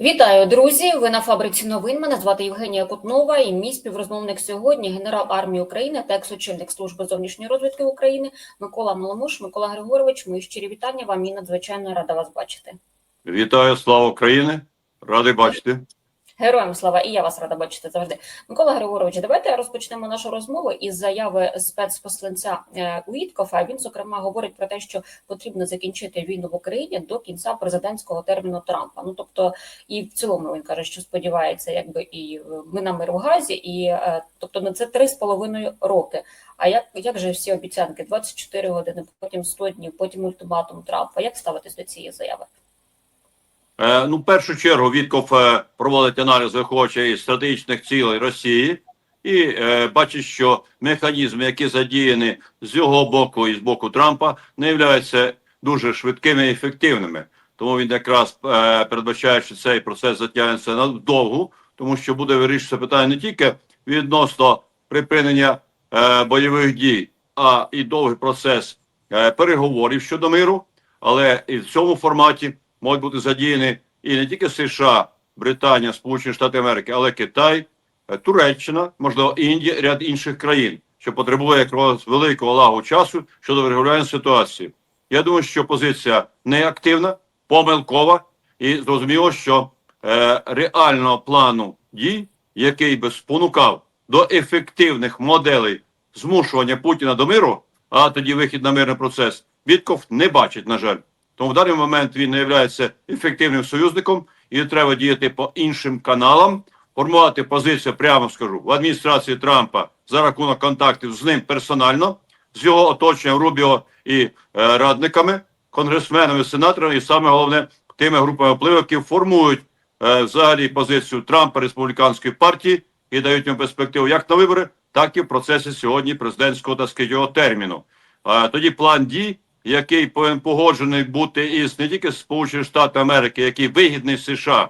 Вітаю, друзі! Ви на фабриці новин. Мене звати Євгенія Кутнова і мій співрозмовник сьогодні генерал армії України та екс-очільник служби зовнішньої розвідки України Микола Маломуш. Микола Григорович, мої щирі вітання вам і надзвичайно рада вас бачити. Вітаю, слава України! Радий бачити. Героям слава, і я вас рада бачити завжди. Микола Григорович, давайте розпочнемо нашу розмову із заяви спецпосланця е, Уіткофа. Він зокрема говорить про те, що потрібно закінчити війну в Україні до кінця президентського терміну Трампа. Ну тобто, і в цілому він каже, що сподівається, якби і е, ми на мир в газі, і е, тобто на це три з половиною роки. А як, як же всі обіцянки? 24 години, потім 100 днів, потім ультиматум Трампа. Як ставитись до цієї заяви? Е, ну, в першу чергу Вітков е, проводить аналіз виходячи із стратегічних цілей Росії і е, бачить, що механізми, які задіяні з його боку і з боку Трампа, не являються дуже швидкими і ефективними. Тому він якраз е, передбачає, що цей процес затягнеться надовго, тому що буде вирішуватися питання не тільки відносно припинення е, бойових дій, а і довгий процес е, переговорів щодо миру, але і в цьому форматі можуть бути задіяні і не тільки США, Британія, Сполучені Штати Америки, але Китай, е, Туреччина, можливо, Індія, ряд інших країн, що потребує якогось великого лагу часу щодо врегулювання ситуації. Я думаю, що позиція неактивна, помилкова, і зрозуміло, що е, реального плану дій, який би спонукав до ефективних моделей змушування Путіна до миру, а тоді вихід на мирний процес, Вітков не бачить, на жаль. Тому в даний момент він не є ефективним союзником і треба діяти по іншим каналам, формувати позицію, прямо скажу, в адміністрації Трампа за рахунок контактів з ним персонально, з його оточенням Рубіо і е, радниками, конгресменами, сенаторами, і саме головне тими групами впливу, які формують е, взагалі позицію Трампа республіканської партії і дають йому перспективу як на вибори, так і в процесі сьогодні президентського так сказати, терміну. Е, тоді план дій який погоджений бути із не тільки Сполучені Штати Америки, який вигідний США,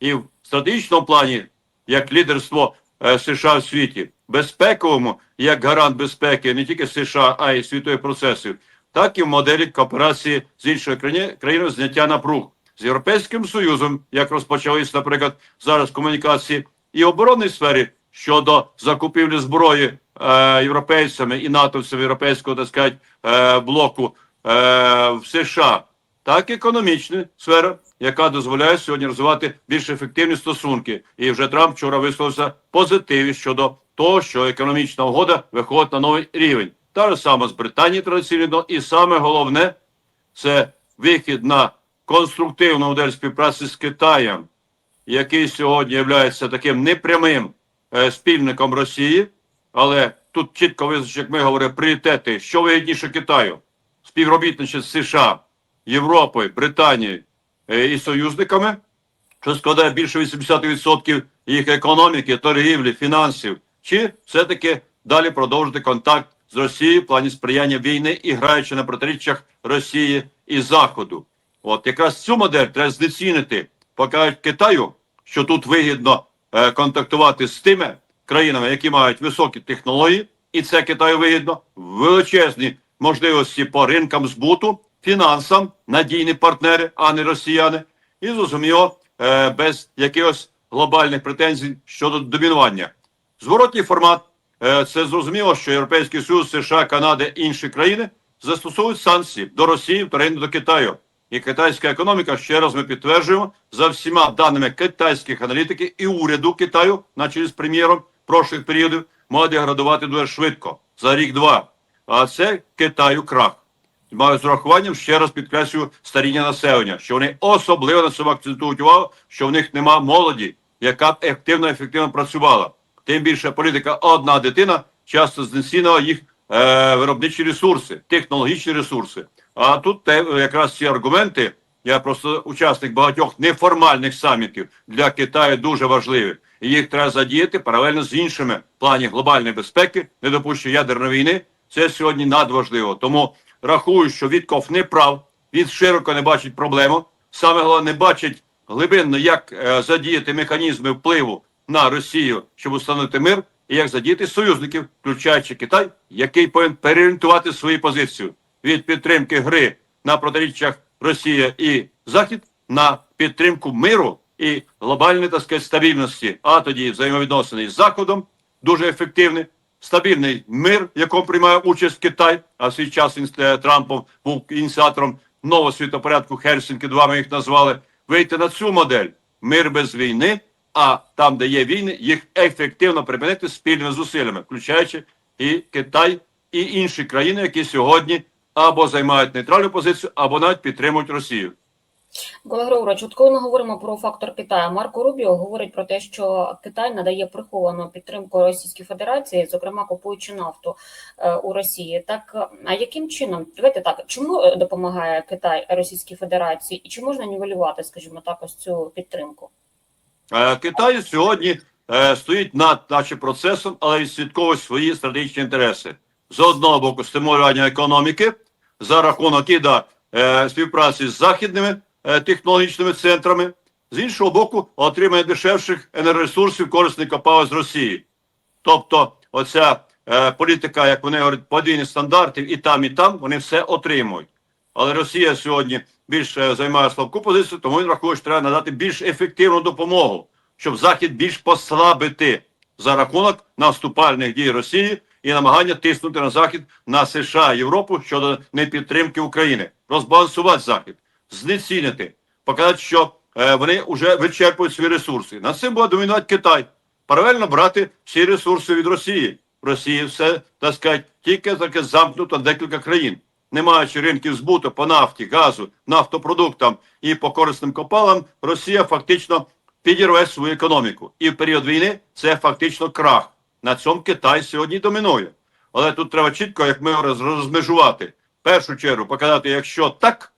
і в стратегічному плані як лідерство е, США в світі, безпековому як гарант безпеки не тільки США, а й світових процесів, так і в моделі кооперації з іншою країною країною зняття напруг. З Європейським Союзом, як розпочались, наприклад, зараз комунікації, і оборонній сфері щодо закупівлі зброї е, європейцями і натовцями європейського так сказати, е, блоку в США, так і економічна сфера, яка дозволяє сьогодні розвивати більш ефективні стосунки. І вже Трамп вчора висловився позитиві щодо того, що економічна угода виходить на новий рівень. Та ж саме з Британії традиційно, і саме головне це вихід на конструктивну модель співпраці з Китаєм, який сьогодні є таким непрямим е, спільником Росії, але тут чітко визначено, як ми говоримо, пріоритети, що вигідніше Китаю співробітничати з США, Європою, Британією е, і союзниками, що складає більше 80% їх економіки, торгівлі, фінансів, чи все-таки далі продовжити контакт з Росією в плані сприяння війни і граючи на протиріччях Росії і Заходу. От якраз цю модель треба знецінити, покажуть Китаю, що тут вигідно е, контактувати з тими країнами, які мають високі технології, і це Китаю вигідно, величезні можливості по ринкам збуту, фінансам, надійні партнери, а не росіяни, і зрозуміло, е, без якихось глобальних претензій щодо домінування. Зворотній формат е, це зрозуміло, що Європейський Союз, США, Канада і інші країни застосовують санкції до Росії, вторинно до Китаю. І китайська економіка, ще раз ми підтверджуємо, за всіма даними китайських аналітиків і уряду Китаю, на чолі з прем'єром прошлих періодів, може деградувати дуже швидко за рік-два. А це Китаю крах. Маю з урахуванням ще раз підкреслюю старіння населення, що вони особливо на цьому акцентують увагу, що в них нема молоді, яка б ефективно ефективно працювала. Тим більше політика одна дитина часто знецінила їх е, виробничі ресурси, технологічні ресурси. А тут те, якраз ці аргументи, я просто учасник багатьох неформальних самітів для Китаю дуже важливі. І їх треба задіяти паралельно з іншими в плані глобальної безпеки, недопущення ядерної війни. Це сьогодні надважливо. Тому рахую, що Вітков не прав, він широко не бачить проблему. Саме головне не бачить глибинно, як е, задіяти механізми впливу на Росію, щоб установити мир, і як задіяти союзників, включаючи Китай, який повинен переорієнтувати свою позицію від підтримки гри на протиріччях Росія і Захід на підтримку миру і глобальної так сказати, стабільності, а тоді взаємовідносини з Заходом дуже ефективні. Стабільний мир, в якому приймає участь Китай, а свій час е, Трампом був ініціатором нового світопорядку Хельсінки, два ми їх назвали. Вийти на цю модель мир без війни, а там, де є війни, їх ефективно припинити спільними зусиллями, включаючи і Китай, і інші країни, які сьогодні або займають нейтральну позицію, або навіть підтримують Росію. Григорович, от коли ми говоримо про фактор Китаю, Марко Рубіо говорить про те, що Китай надає приховану підтримку Російській Федерації, зокрема купуючи нафту е, у Росії. Так а яким чином давайте так, чому допомагає Китай Російській Федерації, і чи можна нівелювати, скажімо так, ось цю підтримку? Е, Китай сьогодні е, стоїть над нашим процесом, але відслідковує свої стратегічні інтереси. З одного боку, стимулювання економіки за рахунок і е, співпраці з західними технологічними центрами, з іншого боку, отримання дешевших енергоресурсів корисних копалин з Росії. Тобто, оця е, політика, як вони говорять, подвійних стандартів і там, і там, вони все отримують. Але Росія сьогодні більше займає слабку позицію, тому він рахує, що треба надати більш ефективну допомогу, щоб Захід більш послабити за рахунок наступальних дій Росії і намагання тиснути на Захід на США Європу щодо непідтримки України, розбалансувати Захід, знецінити, показати, що е, вони вже вичерпують свої ресурси. Над цим буде домінувати Китай. Паралельно брати всі ресурси від Росії. В Росії все, так сказати, тільки таке замкнуто декілька країн. Не маючи ринків збуту по нафті, газу, нафтопродуктам і по корисним копалам, Росія фактично підірве свою економіку. І в період війни це фактично крах. На цьому Китай сьогодні домінує. Але тут треба чітко, як ми роз- розмежувати. В першу чергу показати, якщо так,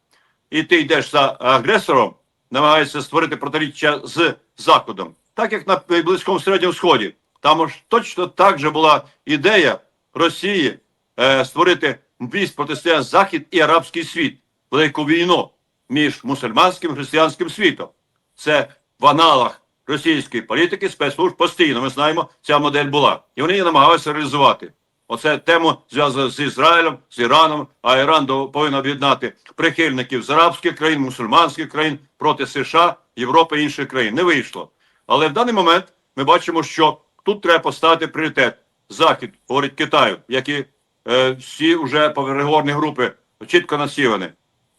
і ти йдеш за агресором, намагаєшся створити протиріччя з Заходом, так як на Близькому Середньому Сході. Там ж точно так же була ідея Росії е, створити віз протистояння Захід і арабський світ, велику війну між мусульманським і християнським світом. Це в аналах російської політики, спецслужб постійно. Ми знаємо, ця модель була. І вони її намагалися реалізувати. Оце тему зв'язано з Ізраїлем, з Іраном, а Іран повинен об'єднати прихильників з арабських країн, мусульманських країн проти США, Європи і інших країн. Не вийшло. Але в даний момент ми бачимо, що тут треба поставити пріоритет. Захід, говорить Китаю, як і е, всі вже переговорні групи чітко насілені.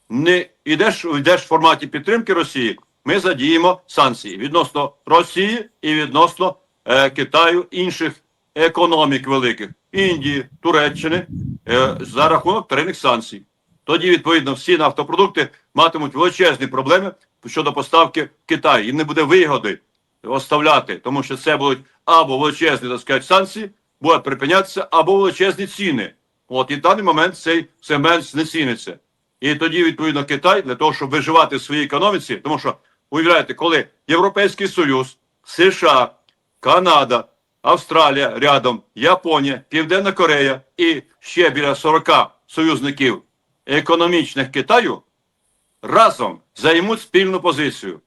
Не йдеш, йдеш в форматі підтримки Росії, ми задіємо санкції відносно Росії і відносно е, Китаю, інших економік великих Індії, Туреччини е, за рахунок тарифних санкцій. Тоді, відповідно, всі нафтопродукти матимуть величезні проблеми щодо поставки в Китай. Їм не буде вигоди оставляти, тому що це будуть або величезні так сказати, санкції, будуть припинятися, або величезні ціни. От і в даний момент цей сегмент знеціниться. І тоді, відповідно, Китай для того, щоб виживати в своїй економіці, тому що уявляєте, коли Європейський Союз, США, Канада, Австралія рядом, Японія, Південна Корея і ще біля 40 союзників економічних Китаю разом займуть спільну позицію.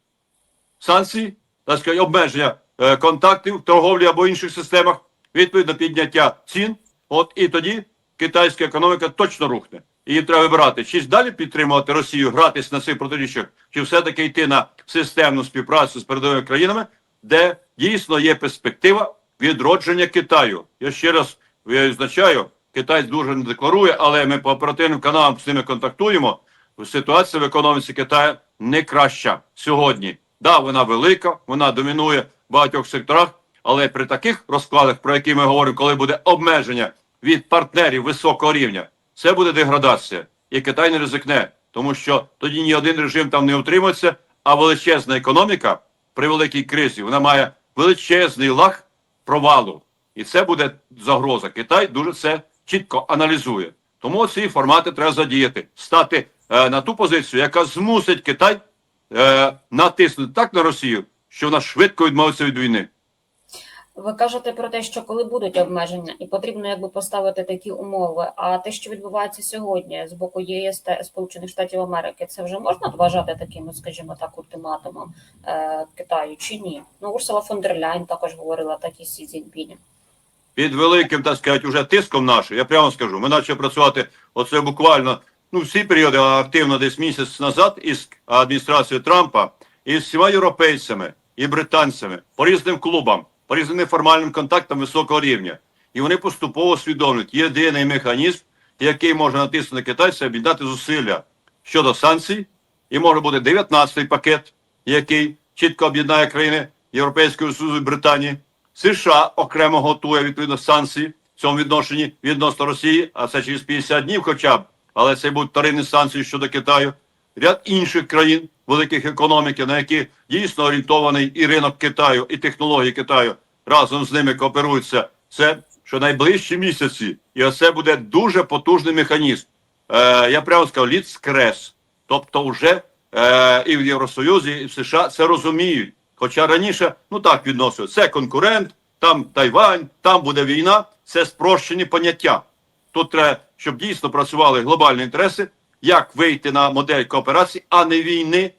Санкції, так сказати, обмеження е, контактів, торговлі або інших системах, відповідно підняття цін. От і тоді китайська економіка точно рухне. Їм треба вибирати, чи далі підтримувати Росію, гратись на цих протиріччях, чи все-таки йти на системну співпрацю з передовими країнами, де дійсно є перспектива відродження Китаю. Я ще раз відзначаю, Китай дуже не декларує, але ми по оперативним каналам з ними контактуємо. Ситуація в економіці Китаю не краща сьогодні. Да, вона велика, вона домінує в багатьох секторах, але при таких розкладах, про які ми говоримо, коли буде обмеження від партнерів високого рівня, це буде деградація. І Китай не ризикне, тому що тоді ні один режим там не утримується, а величезна економіка при великій кризі вона має величезний лаг провалу. І це буде загроза. Китай дуже це чітко аналізує. Тому ці формати треба задіяти, стати е, на ту позицію, яка змусить Китай е, натиснути так на Росію, що вона швидко відмовиться від війни. Ви кажете про те, що коли будуть обмеження, і потрібно якби поставити такі умови. А те, що відбувається сьогодні з боку ЄС та Сполучених Штатів Америки, це вже можна вважати таким, скажімо так, ультиматумом е, Китаю чи ні? Ну Урсула фон дер Ляйн також говорила так і Сі Цзіньпінь. Під великим, так сказати, уже тиском нашим, я прямо скажу, ми почали працювати оце буквально ну, всі періоди активно десь місяць назад із адміністрацією Трампа із всіма європейцями і британцями по різним клубам, по різним неформальним контактам високого рівня. І вони поступово усвідомлюють єдиний механізм, який може натиснути китайця, об'єднати зусилля щодо санкцій, і може бути 19-й пакет, який чітко об'єднає країни Європейського Союзу і Британії. США окремо готує відповідно санкції в цьому відношенні відносно Росії, а це через 50 днів, хоча б, але це будуть вторинні санкції щодо Китаю. Ряд інших країн, великих економіки, на які дійсно орієнтований і ринок Китаю, і технології Китаю разом з ними кооперуються. Це що найближчі місяці, і оце буде дуже потужний механізм. Е, я прямо сказав, ліцкрес. Тобто, вже е, і в Євросоюзі, і в США це розуміють. Хоча раніше, ну так відносили, це конкурент, там Тайвань, там буде війна. Це спрощені поняття. Тут треба, щоб дійсно працювали глобальні інтереси, як вийти на модель кооперації, а не війни,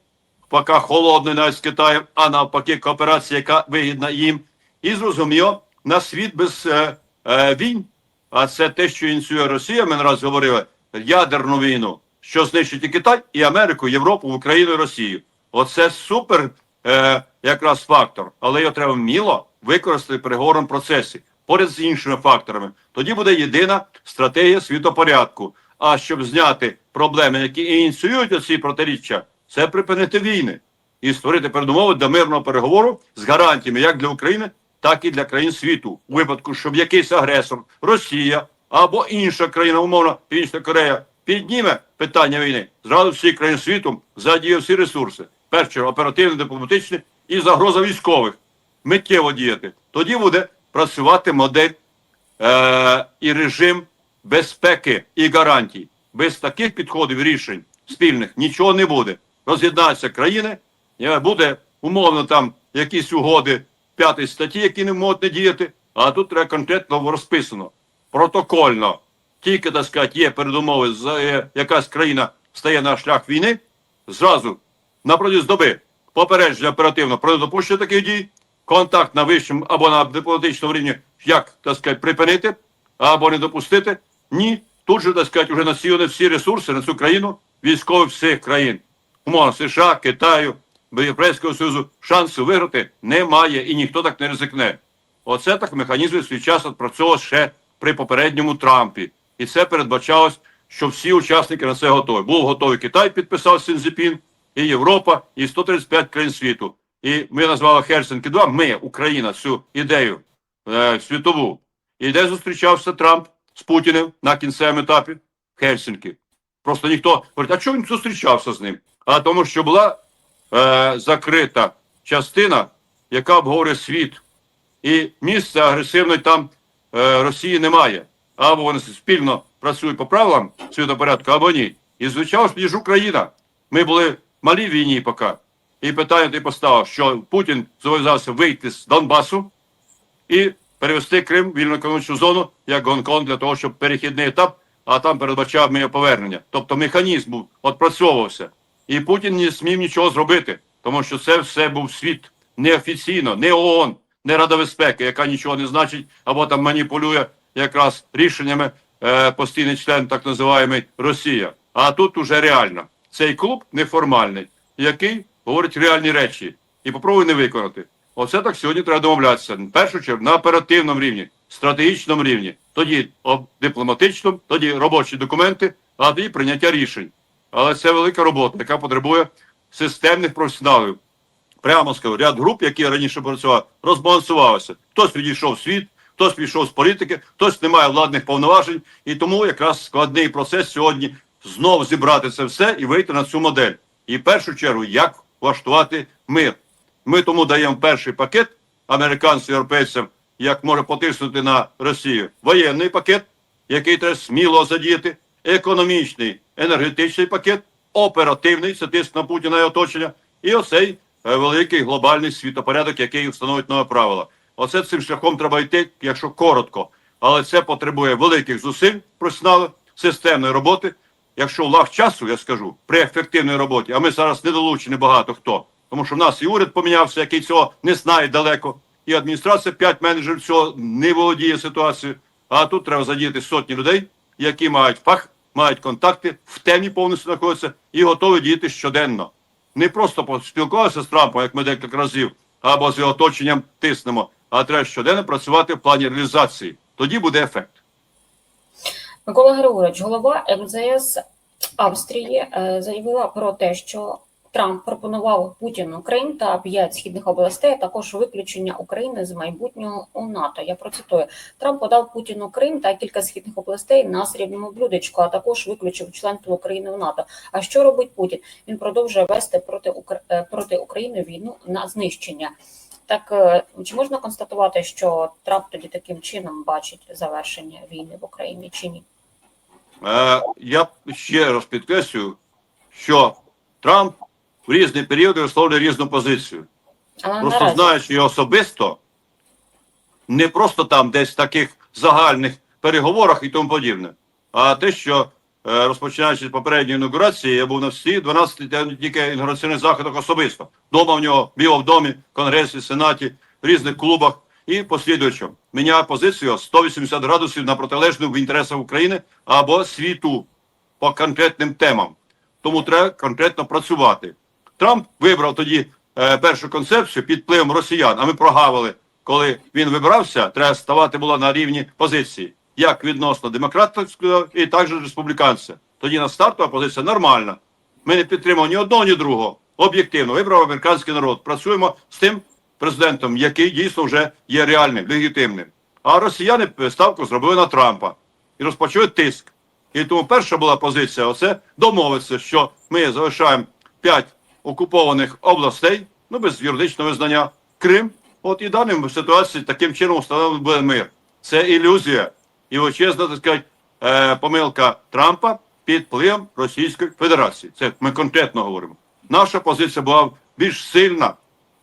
поки холодної навіть з Китаєм, а навпаки, кооперація, яка вигідна їм. І зрозуміло, на світ без е, е, війн. А це те, що ініціює Росія, ми не раз говорили, ядерну війну, що знищить і Китай, і Америку, Європу, Україну і Росію. Оце супер е, якраз фактор, але його треба вміло використати в переговорному процесі поряд з іншими факторами. Тоді буде єдина стратегія світопорядку. А щоб зняти проблеми, які ініціюють оці протиріччя, це припинити війни і створити передумови для мирного переговору з гарантіями як для України, так і для країн світу. У випадку, щоб якийсь агресор, Росія або інша країна, умовно Північна Корея, підніме питання війни, зразу всі країни світу задіє всі ресурси. Перше, оперативно, дипломатичні і загроза військових. Миттєво діяти. Тоді буде працювати модель е- і режим безпеки і гарантій. Без таких підходів рішень спільних нічого не буде. Роз'єднаються країни, буде умовно там якісь угоди п'ятої статті, які не можуть не діяти, а тут треба конкретно розписано, протокольно. Тільки, так сказати, є передумови, е, якась країна стає на шлях війни, зразу на протязі доби попередження оперативно про недопущення таких дій, контакт на вищому або на дипломатичному рівні, як так сказати, припинити або не допустити. Ні, тут же так сказати, вже насіяні всі ресурси на цю країну, військових всіх країн, умовно США, Китаю, Європейського Союзу, шансу виграти немає і ніхто так не ризикне. Оце так механізм свій час відпрацьовував ще при попередньому Трампі. І це передбачалось, що всі учасники на це готові. Був готовий Китай, підписав Сінзіпін, і Європа, і 135 країн світу. І ми назвали Хельсинки 2 Ми, Україна, цю ідею е, світову. І де зустрічався Трамп з Путіним на кінцевому етапі? Хельсинки. Просто ніхто говорить, а чого він зустрічався з ним? А тому, що була е, закрита частина, яка обговорює світ. І місця агресивної там е, Росії немає. Або вони спільно працюють по правилам світопорядку, або ні. І звичайно ж Україна. Ми були в малій війні поки. І питання ти поставив, що Путін зобов'язався вийти з Донбасу і перевести Крим в вільну економічну зону, як Гонконг, для того, щоб перехідний етап, а там передбачав моє повернення. Тобто механізм був, відпрацьовувався. І Путін не смів нічого зробити, тому що це все був світ неофіційно, не ООН, не Рада безпеки, яка нічого не значить, або там маніпулює якраз рішеннями е, постійний член, так називаємий Росія. А тут уже реально цей клуб неформальний, який говорить реальні речі і попробує не виконати. Оце так сьогодні треба домовлятися. В першу чергу на оперативному рівні, стратегічному рівні, тоді дипломатичному, тоді робочі документи, а тоді прийняття рішень. Але це велика робота, яка потребує системних професіоналів. Прямо скажу, ряд груп, які раніше працювали, розбалансувалися. Хтось відійшов в світ, хтось пішов з політики, хтось не має владних повноважень. І тому якраз складний процес сьогодні знову зібрати це все і вийти на цю модель. І в першу чергу, як влаштувати мир. Ми тому даємо перший пакет американцям, європейцям, як може потиснути на Росію. Воєнний пакет, який треба сміло задіяти, економічний, енергетичний пакет, оперативний, це тиск на Путіна і оточення, і оцей е, великий глобальний світопорядок, який встановить нове правила. Оце цим шляхом треба йти, якщо коротко. Але це потребує великих зусиль професіоналів, системної роботи. Якщо лаг часу, я скажу, при ефективній роботі, а ми зараз не долучені багато хто. Тому що в нас і уряд помінявся, який цього не знає далеко, і адміністрація, п'ять менеджерів цього не володіє ситуацією. А тут треба задіяти сотні людей, які мають фах, мають контакти, в темі повністю знаходяться і готові діяти щоденно. не просто поспілкуватися з Трампом, як ми декілька разів, або з його оточенням тиснемо, а треба щоденно працювати в плані реалізації. Тоді буде ефект. Микола Григорович, голова МЗС Австрії, е, заявила про те, що Трамп пропонував Путіну Крим та п'ять східних областей, а також виключення України з майбутнього у НАТО. Я процитую: Трамп подав Путіну Крим та кілька східних областей на срібному блюдечку, а також виключив членство України в НАТО. А що робить Путін? Він продовжує вести проти Укра- е, проти України війну на знищення. Так е, чи можна констатувати, що Трамп тоді таким чином бачить завершення війни в Україні чи ні? Е, я ще раз підкреслюю, що Трамп в різні періоди висловлює різну позицію. Але Просто наразі знаючи його особисто, не просто там десь в таких загальних переговорах і тому подібне, а те, що е, розпочинаючи з попередньої інаугурації, я був на всі 12 та- тільки інаугураційних заходах особисто. Дома в нього, в Білому домі, Конгресі, Сенаті, в різних клубах і послідуючим. Міняє позицію 180 градусів на протилежну в інтересах України або світу по конкретним темам. Тому треба конкретно працювати. Трамп вибрав тоді е, першу концепцію під впливом росіян, а ми прогавили, коли він вибрався, треба ставати було на рівні позиції, як відносно демократського і також республіканця. Тоді на стартова позиція нормальна. Ми не підтримуємо ні одного, ні другого. Об'єктивно вибрав американський народ. Працюємо з тим президентом, який дійсно вже є реальним, легітимним. А росіяни ставку зробили на Трампа і розпочали тиск. І тому перша була позиція оце домовитися, що ми залишаємо п'ять окупованих областей, ну без юридичного визнання, Крим. От і даним ситуації таким чином встановлений буде мир. Це ілюзія і величезна, так сказати, е, помилка Трампа під впливом Російської Федерації. Це ми конкретно говоримо. Наша позиція була більш сильна,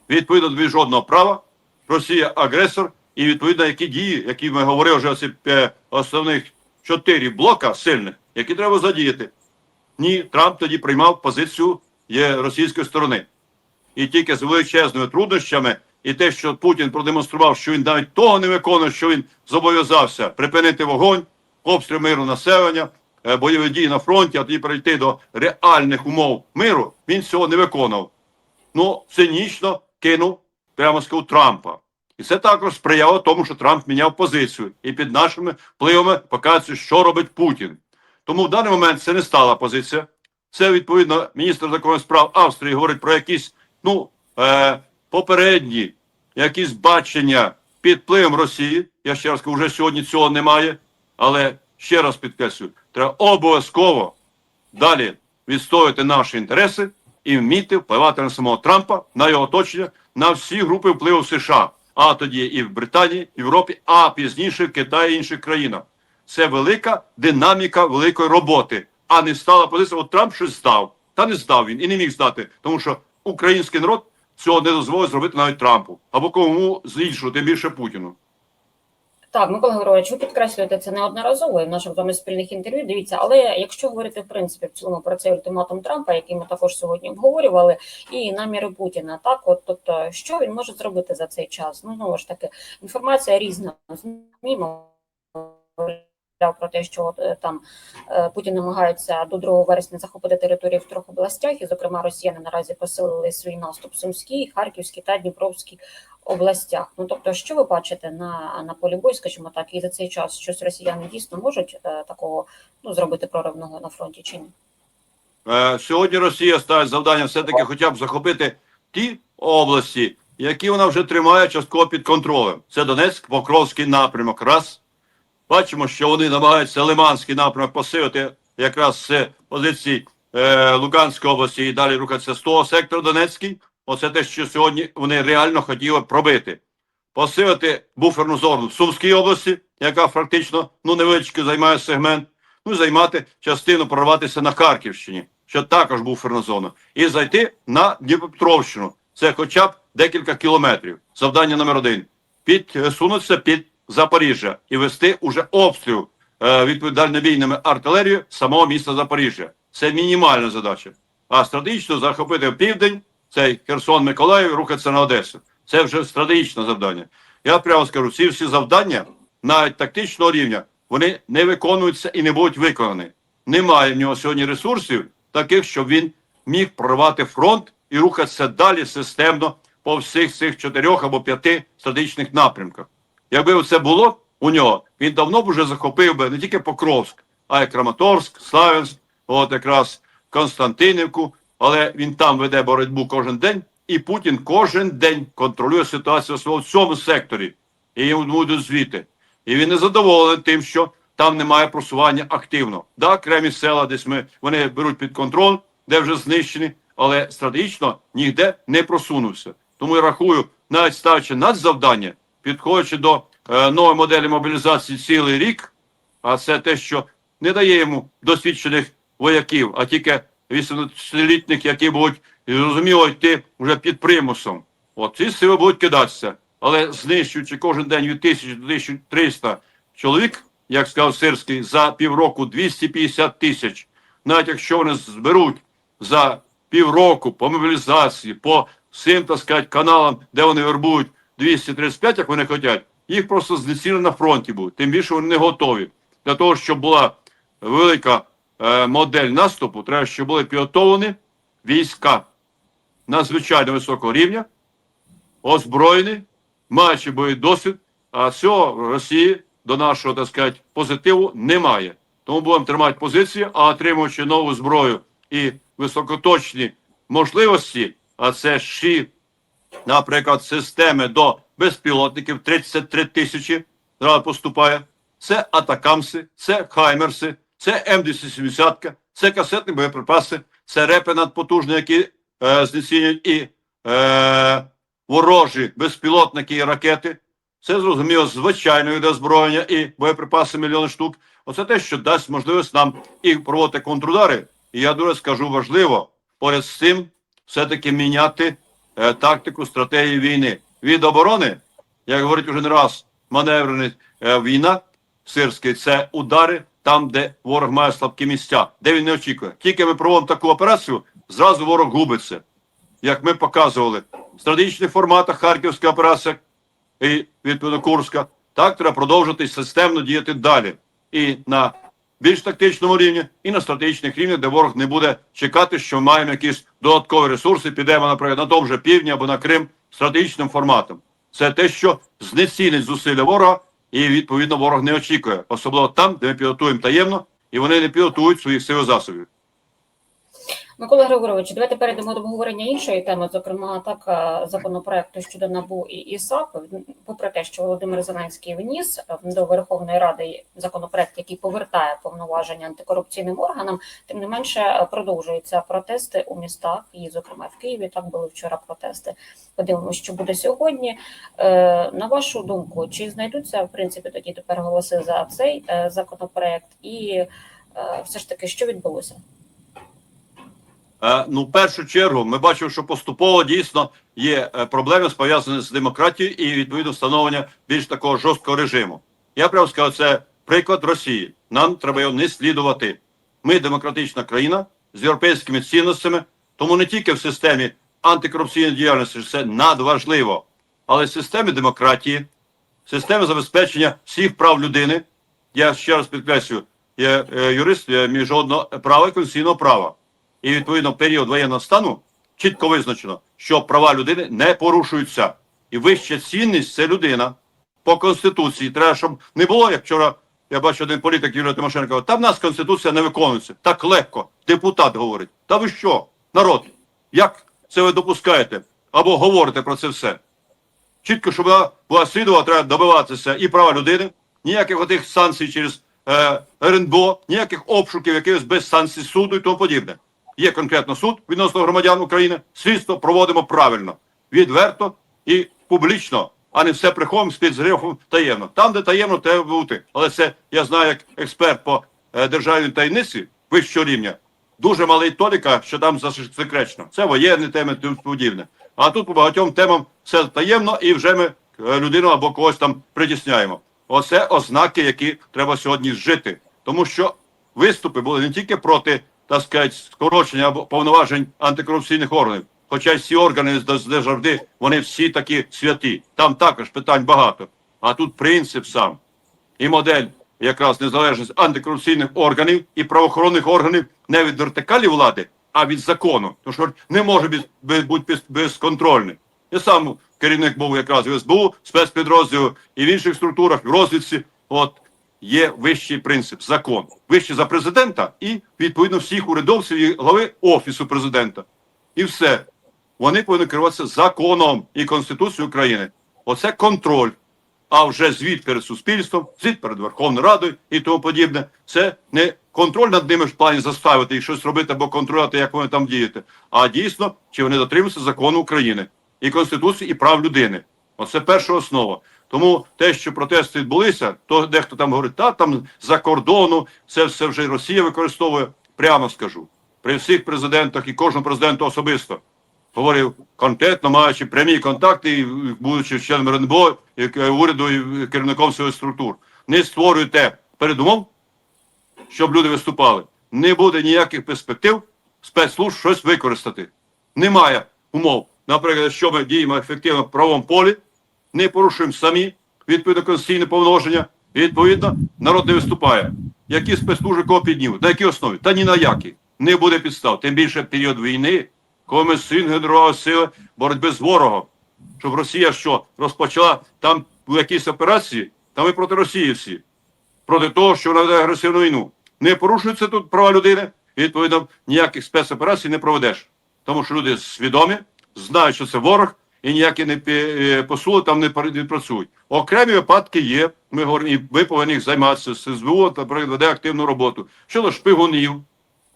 відповідно до жодного права. Росія агресор, і відповідно, які дії, які ми говорили вже оці е, основних чотири блока сильних, які треба задіяти. Ні, Трамп тоді приймав позицію є російської сторони. І тільки з величезними труднощами, і те, що Путін продемонстрував, що він навіть того не виконує, що він зобов'язався припинити вогонь, обстріл миру населення, е, бойові дії на фронті, а тоді перейти до реальних умов миру, він цього не виконав. Ну, цинічно кинув прямо скажу Трампа. І це також сприяло тому, що Трамп міняв позицію і під нашими впливами показує, що робить Путін. Тому в даний момент це не стала позиція. Це відповідно міністр закордонних справ Австрії говорить про якісь ну е, попередні якісь бачення під впливом Росії. Я ще раз кажу, вже сьогодні цього немає. Але ще раз підкреслюю, треба обов'язково далі відстоювати наші інтереси і вміти впливати на самого Трампа, на його оточення, на всі групи впливу США. А тоді і в Британії, в Європі, а пізніше в Китаї і інших країнах. Це велика динаміка великої роботи, а не стала позиція. От Трамп щось здав. Та не здав він і не міг здати, тому що український народ цього не дозволить зробити навіть Трампу або кому з іншого, тим більше Путіну. Так, Микола Григорович, ви підкреслюєте це неодноразово і в наших вами спільних інтерв'ю. Дивіться, але якщо говорити в принципі в цілому про цей ультиматум Трампа, який ми також сьогодні обговорювали, і наміри Путіна, так от тобто, що він може зробити за цей час? Ну знову ж таки, інформація різна. ЗМІ мовляв про те, що е, там е, Путін намагається до 2 вересня захопити територію в трьох областях, і, зокрема, росіяни наразі посилили свій наступ в Сумській, Харківській та Дніпровській областях. Ну тобто, що ви бачите на, на полі бою, скажімо так, і за цей час щось росіяни дійсно можуть е, такого ну зробити проривного на фронті чи ні? Е, сьогодні Росія ставить завдання все-таки хоча б захопити ті області, які вона вже тримає частково під контролем. Це Донецьк, Покровський напрямок. Раз. Бачимо, що вони намагаються Лиманський напрямок посилити якраз з позиції е, Луганської області і далі рухатися з того сектору Донецький. Оце те, що сьогодні вони реально хотіли пробити. Посилити буферну зону в Сумській області, яка фактично ну невеличкий займає сегмент, ну і займати частину прорватися на Харківщині, що також буферна зона, і зайти на Дніпропетровщину. Це хоча б декілька кілометрів. Завдання номер один підсунутися під Запоріжжя і вести уже обстріл е, відповідальнобійними артилерією самого міста Запоріжжя. Це мінімальна задача. А стратегічно захопити південь, цей Херсон, Миколаїв, рухатися на Одесу. Це вже стратегічне завдання. Я прямо скажу, ці всі завдання, навіть тактичного рівня, вони не виконуються і не будуть виконані. Немає в нього сьогодні ресурсів, таких, щоб він міг прорвати фронт і рухатися далі системно по всіх цих чотирьох або п'яти стратегічних напрямках. Якби це було у нього, він давно б вже захопив би не тільки Покровськ, а й Краматорськ, Славянськ, от якраз Константинівку, але він там веде боротьбу кожен день, і Путін кожен день контролює ситуацію в цьому секторі. І йому будуть звіти. І він не задоволений тим, що там немає просування активно. Да, окремі села, десь ми вони беруть під контроль, де вже знищені, але стратегічно ніде не просунувся. Тому я рахую, навіть ставлячи надзавдання, підходячи до е, нової моделі мобілізації цілий рік, а це те, що не дає йому досвідчених вояків, а тільки 18-літніх, які будуть зрозуміло йти вже під примусом. От ці сили будуть кидатися, але знищуючи кожен день від 1000 до 1300 чоловік, як сказав Сирський, за півроку 250 тисяч. Навіть якщо вони зберуть за півроку по мобілізації, по всім, так сказати, каналам, де вони вербують 235, як вони хочуть, їх просто знецінено на фронті будуть. Тим більше вони не готові. Для того, щоб була велика е, модель наступу, треба, щоб були підготовлені війська надзвичайно високого рівня, озброєні, маючи бойовий досвід, а цього в Росії до нашого, так сказати, позитиву немає. Тому будемо тримати позицію, а отримуючи нову зброю і високоточні можливості, а це ші, наприклад, системи до безпілотників 33 тисячі зараз поступає. Це атакамси, це хаймерси, це М270, це касетні боєприпаси, це репи надпотужні, які е, знецінюють і е, ворожі безпілотники і ракети. Це зрозуміло звичайне від озброєння і боєприпаси мільйони штук. Оце те, що дасть можливість нам і проводити контрудари. І я дуже скажу важливо поряд з цим все-таки міняти тактику стратегії війни від оборони, як говорить уже не раз, маневрений е, війна сирський це удари там, де ворог має слабкі місця, де він не очікує. Тільки ми проводимо таку операцію, зразу ворог губиться. Як ми показували в стратегічних форматах Харківська операція і відповідно Курська, так треба продовжити системно діяти далі. І на більш тактичному рівні, і на стратегічних рівнях, де ворог не буде чекати, що маємо якісь додаткові ресурси, підемо, наприклад, на тому же півдні або на Крим стратегічним форматом. Це те, що знецінить зусилля ворога, і відповідно ворог не очікує, особливо там, де ми підготуємо таємно, і вони не підготують своїх сил засобів. Микола Григорович, давайте перейдемо до обговорення іншої теми, зокрема так е, законопроекту щодо НАБУ і ІСАП. Попри те, що Володимир Зеленський вніс до Верховної Ради законопроект, який повертає повноваження антикорупційним органам, тим не менше е, продовжуються протести у містах, і, зокрема, в Києві так були вчора протести. Подивимося, що буде сьогодні. Е, На вашу думку, чи знайдуться в принципі тоді тепер голоси за цей законопроект, і все ж таки, що відбулося? Е, Ну, в першу чергу, ми бачимо, що поступово дійсно є е, проблеми пов'язані з демократією і відповідно встановлення більш такого жорсткого режиму. Я прямо скажу, це приклад Росії. Нам треба його не слідувати. Ми демократична країна з європейськими цінностями, тому не тільки в системі антикорупційної діяльності що це надважливо, але в системі демократії, системи забезпечення всіх прав людини. Я ще раз підкреслюю, я е, юрист я міжнародного права і конституційного права. І відповідно період воєнного стану чітко визначено, що права людини не порушуються. І вища цінність це людина. По конституції треба, щоб не було, як вчора я бачу один політик Юрій Тимошенко, там в нас конституція не виконується. Так легко. Депутат говорить. Та ви що, народ? Як це ви допускаєте? Або говорите про це все? Чітко, щоб була слідова, треба добиватися і права людини, ніяких отих санкцій через е, РНБО, ніяких обшуків, якихось без санкцій суду і тому подібне. Є конкретно суд відносно громадян України. Слідство проводимо правильно, відверто і публічно, а не все приховуємо з під зривом таємно. Там, де таємно, треба бути. Але це я знаю як експерт по е, державній таємниці вищого рівня. Дуже малий толіка, що там засекречено. Це воєнні теми тому подібне. А тут по багатьом темам все таємно, і вже ми е, людину або когось там притісняємо. Оце ознаки, які треба сьогодні зжити. Тому що виступи були не тільки проти, так сказати, скорочення повноважень антикорупційних органів. Хоча всі органи з завжди, вони всі такі святі. Там також питань багато. А тут принцип сам і модель якраз незалежність антикорупційних органів і правоохоронних органів не від вертикалі влади, а від закону. Тому що не може бути без, безконтрольним. Я сам керівник був якраз в СБУ, спецпідрозділу і в інших структурах, в розвідці. От є вищий принцип закон. Вищий за президента і відповідно всіх урядовців і глави офісу президента. І все. Вони повинні керуватися законом і Конституцією України. Оце контроль. А вже звіт перед суспільством, звіт перед Верховною Радою і тому подібне. Це не контроль над ними в плані заставити їх щось робити або контролювати, як вони там діяти, а дійсно, чи вони дотримуються закону України і Конституції, і прав людини. Оце перша основа. Тому те, що протести відбулися, то дехто там говорить, та там за кордону це все вже Росія використовує. Прямо скажу. При всіх президентах і кожному президенту особисто говорив конкретно, маючи прямі контакти, і будучи членом РНБО, і уряду і керівником своїх структур. Не створюйте передумов, щоб люди виступали. Не буде ніяких перспектив спецслужб щось використати. Немає умов. Наприклад, якщо ми діємо ефективно в правовому полі, не порушуємо самі відповідно конституційне повноваження, і відповідно народ не виступає. Які спецслужби кого піднімуть? На якій основі? Та ні на які. Не буде підстав. Тим більше період війни, коли ми син генерували сили боротьби з ворогом. Щоб Росія що розпочала там якісь операції, там і проти Росії всі. Проти того, що вона веде агресивну війну. Не порушуються тут права людини, і відповідно ніяких спецоперацій не проведеш. Тому що люди свідомі, знають, що це ворог, і ніякі не е, посули там не працюють. Окремі випадки є. Ми говоримо, і ви повинні займатися. СБУ, наприклад, веде активну роботу щодо шпигунів,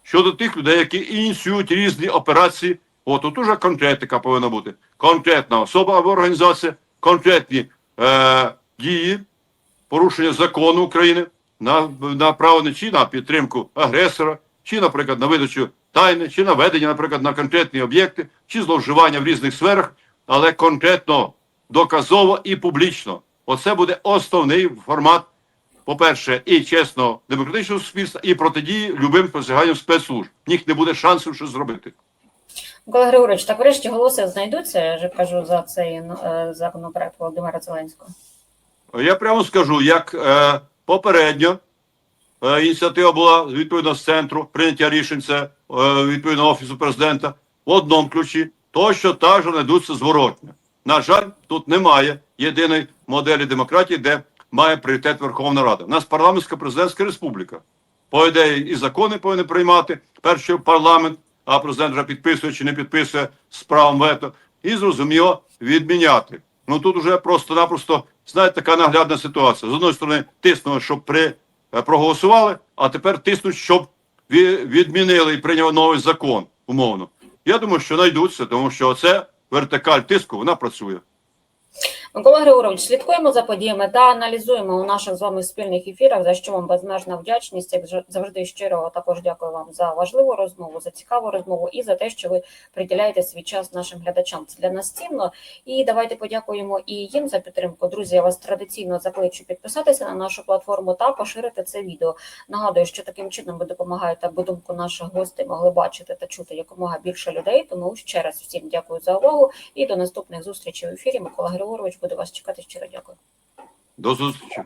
щодо тих людей, які ініціюють різні операції. От тут уже конкретика повинна бути. Конкретна особа або організація, конкретні е, дії, порушення закону України на направлені чи на підтримку агресора, чи, наприклад, на видачу тайни, чи на ведення, наприклад, на конкретні об'єкти, чи зловживання в різних сферах, але конкретно, доказово і публічно. Оце буде основний формат, по-перше, і чесного демократичного суспільства, і протидії любим посяганням спецслужб. В них не буде шансу щось зробити. Микола Григорович, так врешті голоси знайдуться, я вже кажу за цей е, законопроект Володимира Зеленського. Я прямо скажу, як е, попередньо е, ініціатива була відповідно з центру прийняття рішень це е, відповідно офісу президента в одному ключі, то що також знайдуться зворотня. На жаль, тут немає єдиної моделі демократії, де має пріоритет Верховна Рада. У нас парламентська президентська республіка. По ідеї і закони повинні приймати перший парламент, а президент вже підписує чи не підписує з правом вето, і зрозуміло відміняти. Ну тут уже просто-напросто знаєте, така наглядна ситуація. З одної сторони, тиснули, щоб при е, проголосували, а тепер тиснуть, щоб відмінили і прийняли новий закон, умовно. Я думаю, що знайдуться, тому що це вертикаль тиску, вона працює. Микола Григорович, слідкуємо за подіями та аналізуємо у наших з вами спільних ефірах, за що вам безмежна вдячність. Як завжди щиро також дякую вам за важливу розмову, за цікаву розмову і за те, що ви приділяєте свій час нашим глядачам. Це для нас цінно. І давайте подякуємо і їм за підтримку. Друзі, я вас традиційно закличу підписатися на нашу платформу та поширити це відео. Нагадую, що таким чином ви допомагаєте, аби думку наших гостей могли бачити та чути якомога більше людей. Тому ще раз всім дякую за увагу і до наступних зустрічей в ефірі. Микола Григорович буде вас чекати. Щиро дякую. До зустрічі.